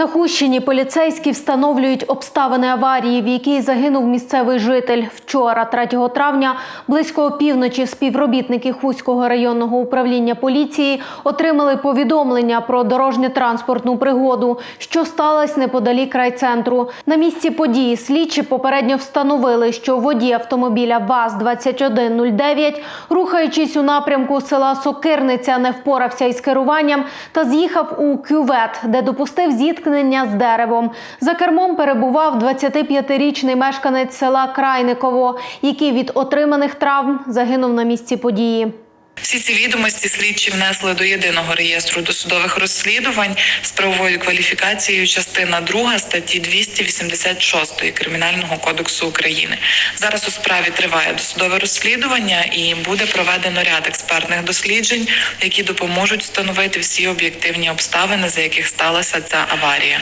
На Хущині поліцейські встановлюють обставини аварії, в якій загинув місцевий житель. Вчора, 3 травня, близько опівночі, співробітники Хуського районного управління поліції отримали повідомлення про дорожньо-транспортну пригоду, що сталася неподалік райцентру. На місці події слідчі попередньо встановили, що водій автомобіля ВАЗ-2109, рухаючись у напрямку села Сокирниця, не впорався із керуванням та з'їхав у кювет, де допустив зіткнення з деревом. За кермом перебував 25-річний мешканець села Крайниково, який від отриманих травм загинув на місці події. Всі ці відомості слідчі внесли до єдиного реєстру досудових розслідувань з правовою кваліфікацією частина 2 статті 286 Кримінального кодексу України. Зараз у справі триває досудове розслідування і буде проведено ряд експертних досліджень, які допоможуть встановити всі об'єктивні обставини, за яких сталася ця аварія.